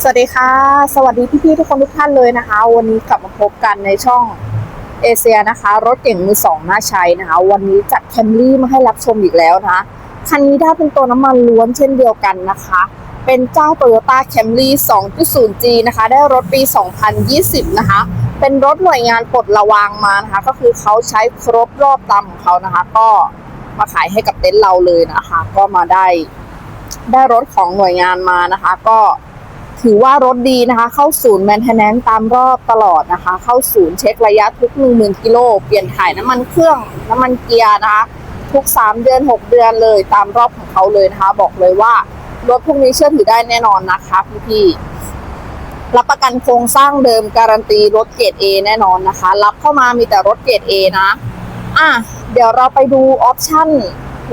สวัสดีค่ะ สวัสดีพี่ๆทุกคนทุกท่านเลยนะคะ วันนี้กลับมาพบกันในช่องเอเชียนะคะ รถเก่งมือสองน่าใช้นะคะ วันนี้จัดแคมรี่มาให้รับชมอีกแล้วนะคะคันนี้ได้เป็นตัวน้ำมันล้วนเช่นเดียวกันนะคะ เป็นเจ้า Toyota Camry 2.0G นะคะ ได้รถปี 2020 นะคะ เป็นรถหน่วยงานปลดระวางมานะคะ ก็คือเขาใช้ครบรอบตามของเขานะคะ ก็มาขายให้กับเต็นท์เราเลยนะคะ ก็มาได้ ได้รถของหน่วยงานมานะคะ ก็ถือว่ารถดีนะคะ เข้าศูนย์แมนเทนแนนตามรอบตลอดนะคะ เข้าศูนย์เช็คระยะทุก 1 0,000กิโลเปลี่ยนถ่ายน้ำมันเครื่องน้ำมันเกียร์นะคะ ทุก 3 เดือน 6 เดือนเลยตามรอบของเขาเลยนะคะ บอกเลยว่ารถพวกนี้เชื่อถือได้แน่นอนนะคะพี่ๆรับประกันโครงสร้างเดิมการันตีรถเกรด A แน่นอนนะคะ รับเข้ามามีแต่รถเกรด A นะ อะ เดี๋ยวเราไปดูออปชั่น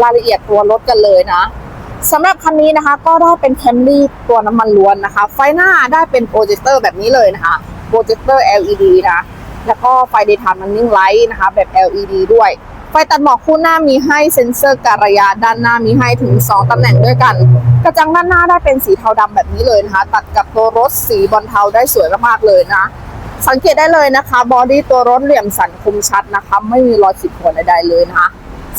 รายละเอียดตัวรถกันเลยนะ สำหรับคันนี้นะคะก็ได้เป็นแคมรี่ตัวน้ำมันล้วนนะคะ ไฟหน้าได้เป็นโปรเจคเตอร์แบบนี้เลยนะคะโปรเจคเตอร์ LED นะ แล้วก็ไฟ daytime running light นะคะ แบบ LED ด้วย ไฟตัดหมอกคู่หน้ามีให้เซ็นเซอร์การระยะด้านหน้ามีให้ถึง 2ตำแหน่งด้วยกัน กระจังด้านหน้าได้เป็นสีเทาดำแบบนี้เลยนะคะ ตัดกับตัวรถสีบอลเทาได้สวยมากๆเลยนะสังเกตได้เลยนะคะ บอดี้ตัวรถเหลี่ยมสันคมชัดนะคะ ไม่มีรอยขีดข่วนใดๆเลยนะคะ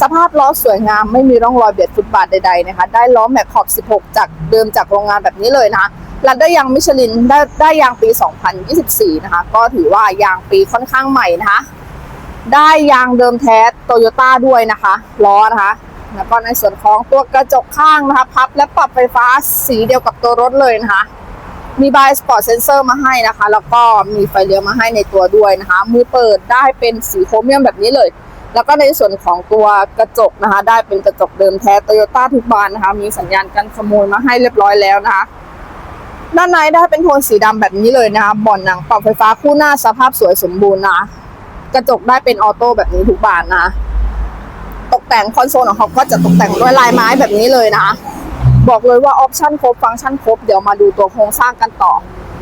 สภาพล้อสวยงามไม่มีร่องรอยเบียดฟุตบาทใดๆนะคะ ได้ล้อแม็กขอบ 16 จากเดิมจากโรงงานแบบนี้เลยนะคะและได้ยางมิชลินได้ได้ยางปี 2024 นะคะ ก็ถือว่ายางปีค่อนข้างใหม่นะคะ ได้ยางเดิมแท้โตโยต้าด้วยนะคะล้อนะคะแล้วก็ในส่วนของตัวกระจกข้างนะคะ พับและปรับไฟฟ้าสีเดียวกับตัวรถเลยนะคะ มีบายสปอร์ตเซนเซอร์มาให้นะคะ แล้วก็มีไฟเลี้ยวมาให้ในตัวด้วยนะคะ มือเปิดได้เป็นสีโครเมียมแบบนี้เลย แล้วก็ในส่วนของตัวกระจกนะคะ ได้เป็นกระจกเดิมแท้โตโยต้าทุกบานนะคะ มีสัญญาณการขโมยมาให้เรียบร้อยแล้วนะคะด้านในได้เป็นโทนสีดำแบบนี้เลยนะคะบ่อนหนังปรับไฟฟ้าคู่หน้าสภาพสวยสมบูรณ์นะกระจกได้เป็นออโต้แบบนี้ทุกบานนะตกแต่งคอนโซลของเขาก็จะตกแต่งด้วยลายไม้แบบนี้เลยนะคะบอกเลยว่าออปชั่นครบฟังก์ชันครบเดี๋ยวมาดูตัวโครงสร้างกันต่อ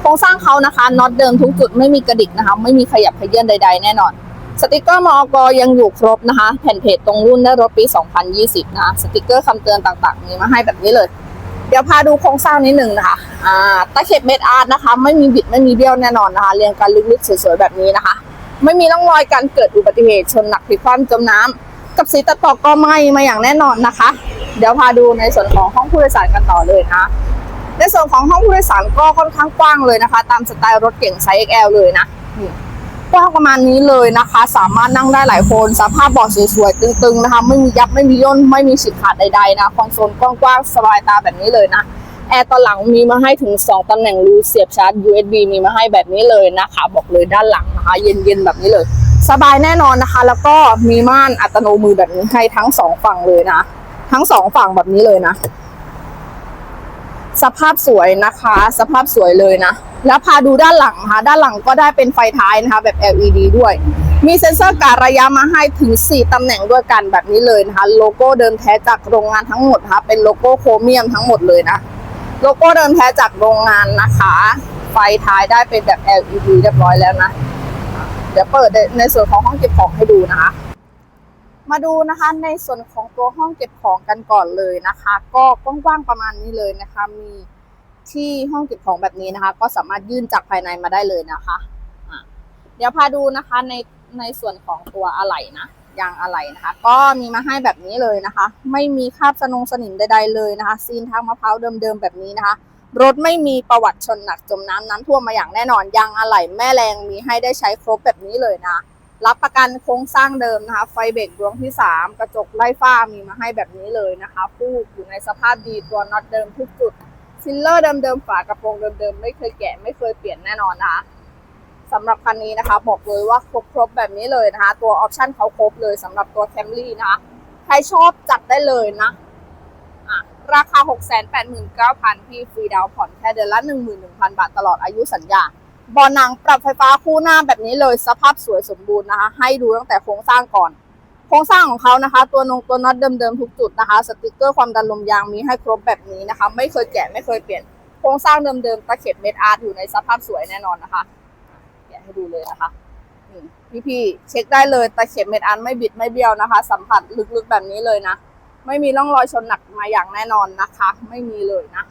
โครงสร้างเขานะคะน็อตเดิมทุกจุดไม่มีกระดิกนะคะ ไม่มีขยับขยื่นใด ๆ แน่นอน สติกเกอร์มอกยังอยู่ครบนะคะ แผ่นเพจตรงรุ่นได้รถปี 2020 นะสติกเกอร์คำเตือนต่างๆมีมาให้แบบนี้เลย เดี๋ยวพาดูโครงสร้างนิดหนึ่งนะคะอ่าตะเข็บเม็ดอาร์ตนะคะ ไม่มีบิดไม่มีเบี้ยวแน่นอนนะคะ เรียงกันลึกๆ สวยๆ แบบนี้นะคะ ไม่มีร่องรอยการเกิดอุบัติเหตุชนหนักพลิกคว่ำจมน้ำกับสีตัดต่อก็ไม่มาอย่างแน่นอนนะคะ เดี๋ยวพาดูในส่วนของห้องผู้โดยสารกันต่อเลยนะในส่วนของห้องผู้โดยสารก็ค่อนข้างกว้างเลยนะคะ ตามสไตล์รถเก่งไซส์ XL เลยนะนี่ กว้างประมาณนี้เลยนะคะ สามารถนั่งได้หลายคน สภาพเบาะสวยๆตึงๆนะคะ ไม่มียับไม่มีย่นไม่มีฉีกขาดใดๆนะคอนโซลกว้างๆสบายตาแบบนี้เลยนะแอร์ตอนหลังมีมาให้ถึง 2ตำแหน่งรูเสียบชาร์จ USB มีมาให้แบบนี้เลยนะคะ บอกเลยด้านหลังนะคะ เย็นๆแบบนี้เลย สบายแน่นอนนะคะ แล้วก็มีม่านอัตโนมือแบบนี้ให้ทั้งสองฝั่งเลยนะ ทั้งสองฝั่งแบบนี้เลยนะ สภาพสวยนะคะ สภาพสวยเลยนะ แล้วพาดูด้านหลังนะคะด้านหลังก็ได้เป็นไฟท้ายนะคะ แบบ LED ด้วย มีเซ็นเซอร์การระยะมาให้ถึง 4 ตำแหน่งด้วยกันแบบนี้เลยนะคะโลโก้เดิมแท้จากโรงงานทั้งหมดนะคะเป็นโลโก้โครเมียมทั้งหมดเลยนะ โลโก้เดิมแท้จากโรงงานนะคะ ไฟท้ายได้เป็นแบบ LED เรียบร้อยแล้วนะเดี๋ยวเปิดในส่วนของห้องเก็บของให้ดูนะคะ มาดูนะคะในส่วนของตัวห้องเก็บของกันก่อนเลยนะคะ ก็กว้างๆประมาณนี้เลยนะคะมี ที่ห้องเก็บของแบบนี้นะคะ ก็สามารถยื่นจากภายในมาได้เลยนะคะะเดี๋ยวพาดูนะคะในในส่วนของตัวอะไหล่นะยางอะไหล่นะคะ ก็มีมาให้แบบนี้เลยนะคะ ไม่มีคราบสนงสนิมใดๆเลยนะคะ ซีนทางมะพร้าวเดิมๆแบบนี้นะคะรถไม่มีประวัติชนหนักจมน้ำน้ำท่วมมาอย่างแน่นอนยางอะไหล่แม่แรงมีให้ได้ใช้ครบแบบนี้เลยนะรับประกันโครงสร้างเดิมนะคะ ไฟเบรกดวงที่ 3 กระจกไล่ฟ้ามีมาให้แบบนี้เลยนะคะฟูกอยู่ในสภาพดีตัวน็อตเดิมทุกจุด ซิลเลอร์เดิมๆฝากระโปรงเดิมๆ ไม่เคยแกะไม่เคยเปลี่ยนแน่นอนนะคะสำหรับคันนี้นะคะ บอกเลยว่าครบๆแบบนี้เลยนะคะ ตัวออปชั่นเขาครบเลยสำหรับตัวแคมรี่นะคะ ใครชอบจัดได้เลยนะะราคา 689,000พี่ฟรีดาวน์ผ่อนแค่เดือนละ 11,000 บาทตลอดอายุสัญญาบอหนังปรับไฟฟ้าคู่หน้าแบบนี้เลยสภาพสวยสมบูรณ์นะคะ ให้ดูตั้งแต่โครงสร้างก่อน โครงสร้างของเขานะคะ ตัวนงตัวน็อตเดิมๆทุกจุดนะคะ สติกเกอร์ความดันลมยางมีให้ครบแบบนี้นะคะ ไม่เคยแกะไม่เคยเปลี่ยน โครงสร้างเดิมๆตะเข็บเม็ดอาร์ตอยู่ในสภาพสวยแน่นอนนะคะแกะให้ดูเลยนะคะนี่พี่ๆเช็คได้เลยตะเข็บเม็ดอาร์ตไม่บิดไม่เบี้ยวนะคะ สัมผัสลึกๆแบบนี้เลยนะ ไม่มีร่องรอยชนหนักมาอย่างแน่นอนนะคะ ไม่มีเลยนะ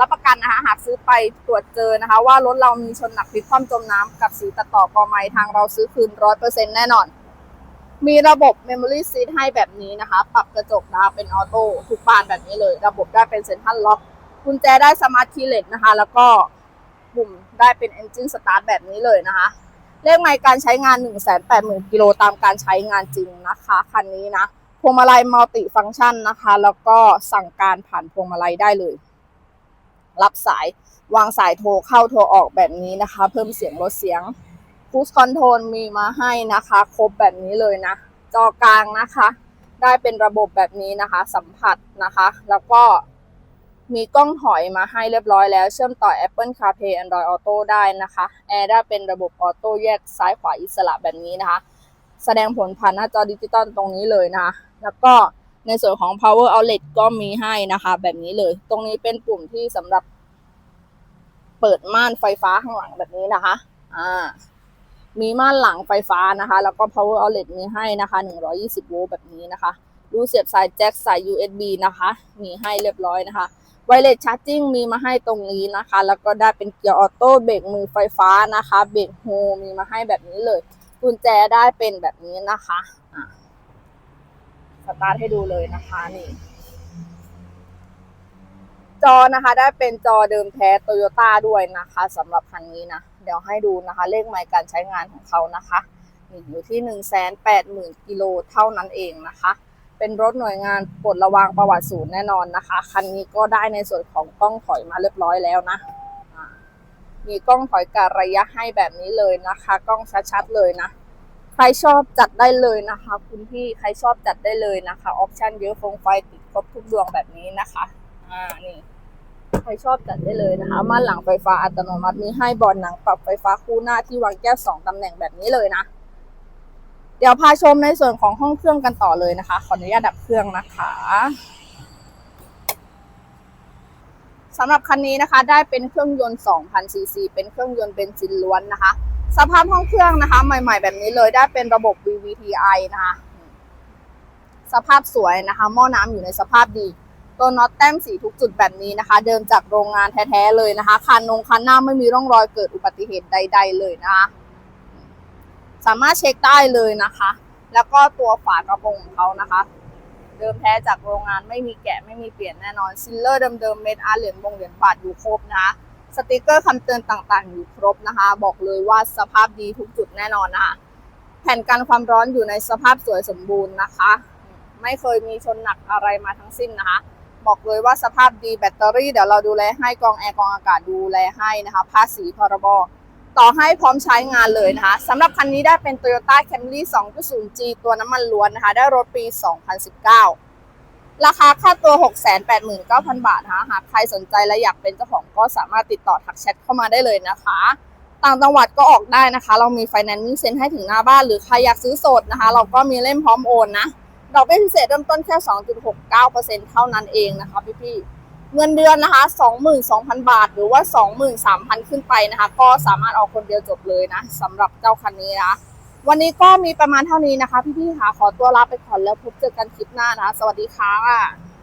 รับประกันนะคะหากซื้อไปตรวจเจอนะคะ ว่ารถเรามีชนหนักพลิกคว่ำจมน้ำกับสีตัดต่อกอไม้ทางเราซื้อคืนร้อยเปอร์เซ็นต์แน่นอน มีระบบ Memory Seat ให้แบบนี้นะคะ ปรับกระจกนะคะเป็นออโต้ทุกบานแบบนี้เลย ระบบได้เป็นเซ็นทรัลล็อกกุญแจได้สมาร์ทคีย์เลสนะคะ แล้วก็ปุ่มได้เป็น Engine Start แบบนี้เลยนะคะเลขไมล์การใช้งาน 1 8 0 0 0 0กิโลตามการใช้งานจริงนะคะคันนี้นะพวงมาลัยมัลติฟังก์ชันนะคะ แล้วก็สั่งการผ่านพวงมาลัยได้เลย รับสายวางสายโทรเข้าโทรออกแบบนี้นะคะ เพิ่มเสียงลดเสียง c ู i คอนโทรลมีมาให้นะคะ ครบแบบนี้เลยนะ จอกลางนะคะ ได้เป็นระบบแบบนี้นะคะ สัมผัสนะคะ แล้วก็มีกล้องถอยมาให้เรียบร้อยแล้ว เชื่อมต่อ Apple CarPlay Android Auto ได้นะคะแอร์ได้เป็นระบบออโต้แยกซ้ายขวาอิสระแบบนี้นะคะ แสดงผลผ่านหน้าจอดิจิตอลตรงนี้เลยนะคะ แล้วก็ในส่วนของ power outlet ก็มีให้นะคะ แบบนี้เลย ตรงนี้เป็นปุ่มที่สำหรับเปิดม่านไฟฟ้าข้างหลังแบบนี้นะคะ อ่า มีม่านหลังไฟฟ้านะคะ แล้วก็ power outlet มีให้นะคะ 120 โวลต์แบบนี้นะคะ รูเสียบสายแจ็คสาย USB นะคะ มีให้เรียบร้อยนะคะไวเลสชาร์จิ่งมีมาให้ตรงนี้นะคะ แล้วก็ได้เป็นเกียร์ออโต้เบรกมือไฟฟ้านะคะเบรกโฮมีมาให้แบบนี้เลยกุญแจได้เป็นแบบนี้นะคะอะสตาร์ทให้ดูเลยนะคะนี่ จอนะคะ ได้เป็นจอเดิมแท้โตโยต้าด้วยนะคะสำหรับคันนี้นะ เดี๋ยวให้ดูนะคะ เลขไมล์การใช้งานของเขานะคะนี่อยู่ที่หนึ่งแสนแปดหมื่นกิโลเท่านั้นเองนะคะ เป็นรถหน่วยงานปลดระวางประวัติศูนย์แน่นอนนะคะ คันนี้ก็ได้ในส่วนของกล้องถอยมาเรียบร้อยแล้วนะมีกล้องถอยการระยะให้แบบนี้เลยนะคะ กล้องชัดๆเลยนะ ใครชอบจัดได้เลยนะคะ คุณพี่ใครชอบจัดได้เลยนะคะ ออปชั่นเยอะโฟงไฟติดครบทุกดวงแบบนี้นะคะ อ่า นี่ ใครชอบจัดได้เลยนะคะม่านหลังไฟฟ้าอัตโนมัติมีให้บอลหนังปรับไฟฟ้าคู่หน้าที่วางแก้วสองตำแหน่งแบบนี้เลยนะ เดี๋ยวพาชมในส่วนของห้องเครื่องกันต่อเลยนะคะ ขออนุญาตดับเครื่องนะคะสำหรับคันนี้นะคะ ได้เป็นเครื่องยนต์2,000ซีซีเป็นเครื่องยนต์เบนซินล้วนนะคะ สภาพห้องเครื่องนะคะ ใหม่ ๆ แบบนี้เลยได้เป็นระบบ VVTi นะคะ สภาพสวยนะคะ หม้อน้ำอยู่ในสภาพดี ตัวน็อตแต้มสีทุกจุดแบบนี้นะคะ เดิมจากโรงงานแท้ๆเลยนะคะคันนงคันหน้าไม่มีร่องรอยเกิดอุบัติเหตุใด ๆ เลยนะคะสามารถเช็คได้เลยนะคะ แล้วก็ตัวฝากระโปรงของเขานะคะ เดิมแท้จากโรงงานไม่มีแกะไม่มีเปลี่ยนแน่นอนซิลเลอร์เดิมๆเม็ดอาเหรียญบงเหรียญบาทอยู่ครบนะคะสติกเกอร์คำเตือนต่างๆ อยู่ครบนะคะ บอกเลยว่าสภาพดีทุกจุดแน่นอนนะคะแผ่นกันความร้อนอยู่ในสภาพสวยสมบูรณ์นะคะ ไม่เคยมีชนหนักอะไรมาทั้งสิ้นนะคะ บอกเลยว่าสภาพดีแบตเตอรี่เดี๋ยวเราดูแลให้กองแอร์กองอากาศดูแลให้นะคะภาษีพรบต่อให้พร้อมใช้งานเลยนะคะสำหรับคันนี้ได้เป็น Toyota Camry 2.0G ตัวน้ำมันล้วนนะคะ ได้รถปี 2019 ราคาค่าตัว 689,000 บาทนะคะหากใครสนใจและอยากเป็นเจ้าของก็สามารถติดต่อทักแชทเข้ามาได้เลยนะคะ ต่างจังหวัดก็ออกได้นะคะ เรามีไฟแนนซ์เซ็นให้ถึงหน้าบ้านหรือใครอยากซื้อสดนะคะ เราก็มีเล่มพร้อมโอนนะ ดอกเบี้ยพิเศษเริ่มต้นแค่ 2.69%เท่านั้นเองนะคะพี่ๆเงินเดือนนะคะ 22,000 บาท หรือว่า 23,000 ขึ้นไปนะคะ ก็สามารถเอาคนเดียวจบเลยนะสำหรับเจ้าคันนี้นะวันนี้ก็มีประมาณเท่านี้นะคะ พี่ๆค่ะขอตัวลาไปก่อนแล้วพบเจอกันคลิปหน้านะคะ สวัสดีค่ะ